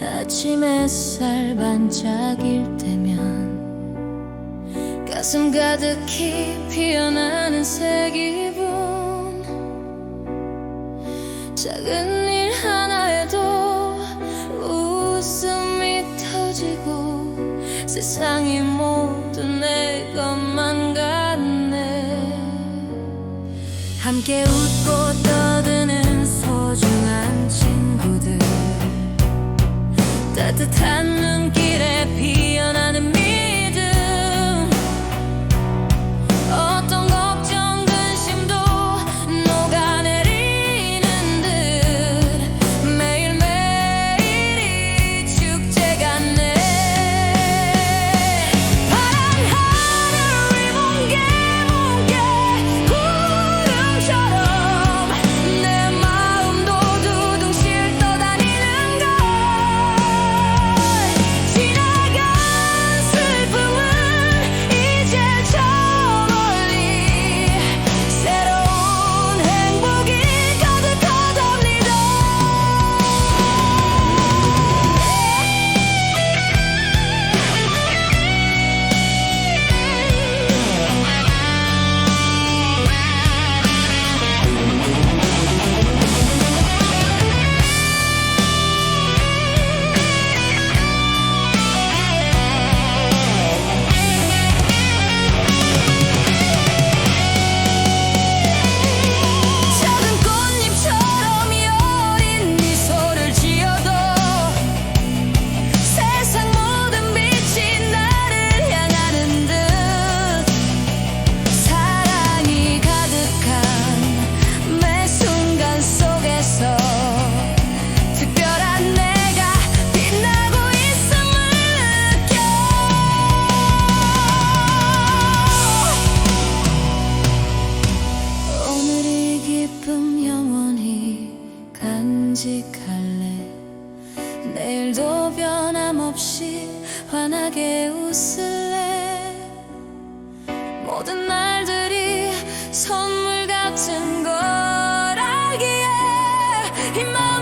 아침 햇살 반짝일 때면 가슴 가득히 피어나는 새 기분. 작은 일 하나에도 웃음이 터지고 세상이 모두 내 것만 같네. 함께 웃고 떠 간직할래. 내일도 변함없이 환하게 웃을래. 모든 날들이 선물 같은 거라기에 희망